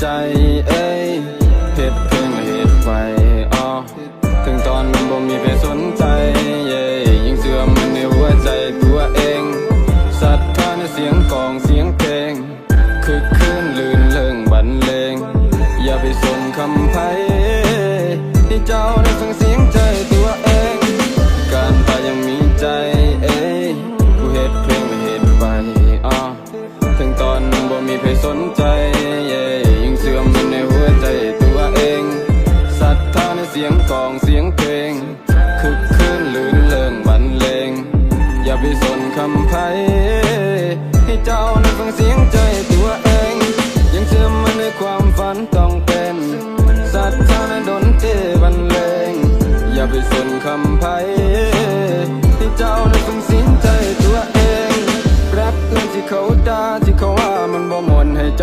ใจเอ้ยเพชรเพิ่งเหตุไฟอ๋อถึงตอนมันบ่มีใครสนใจเย่ยิ่งเสื่อมมันในหัวใจตัวเองศรัทธาในเสียงกองเสียงเพลงคึกคลื่นลื่นเลิงบันเลง อย่าไปส่คำภัยที่เจ้าได้ฟังเสียงใจตัวเอง การตายยังมีใจเอ้ยกูเหตุเพลงไม่เหตุไฟอ๋อถึงตอนบ่มีใครสนใจ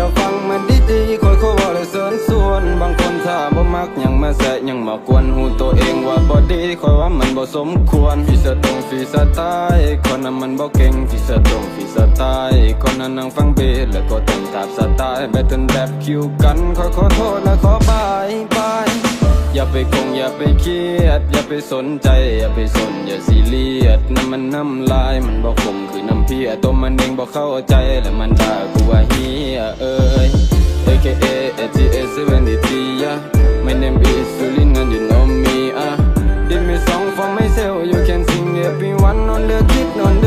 จ้าฟังมันดีๆคอยเขาบอกเลยเสริญส่วน บางคนถ้าบ่มักยังมาแสะยังมากวนหูตัวเองว่าบ่ดีคอยว่ามันบ่สมควรฟีสตรงฟีสไตล์คนนั้นมันบ่เก่งฟีสตรงฟีสไตล์คนนั้นนั่งฟังเบสแล้วก็เต้นตามสไตล์แบบเต้นแบบคิวกันขอขอโทษและขอบายบายอย่าไปคงอย่าไปเครียด อย่าไปสนใจ อย่าไปสนอย่าเรีย น้ำมันน้ำลายมันบอกคมคือน้ำเพียตัวมันเองบอกเข้าใจและมันด่ากูว่าเฮียเอ้ย AKA ATS 73 yeah My name is Sulin and you know me ah Did me song for myself you can sing everyone on the kid on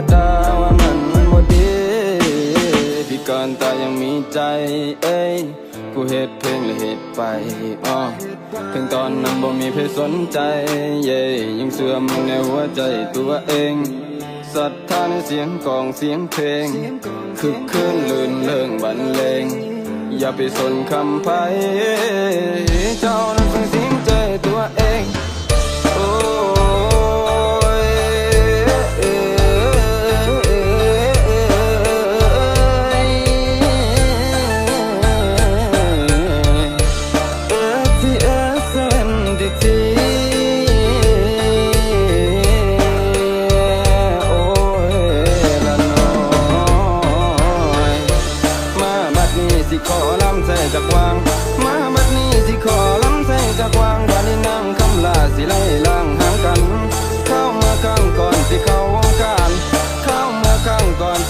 ก็ด่าว่ามันบ่ดีพิการตายังมีใจเอ้ยกูเฮ็ดเพลงและเฮ็ดไปอ้อถึงตอนนั้นบ่มีเพศสนใจ เย่ยังเสื่อมในหัวใจตัวเองศรัทธาในเสียงกองเสียงเพลง คึกคืนลื่นเริงบรรเลง อย่าไปสนคำไพ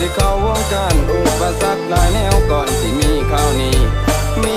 สิเข้าวงการอุปสรรคหลายแนวก่อนสิมีข่าวนี้มี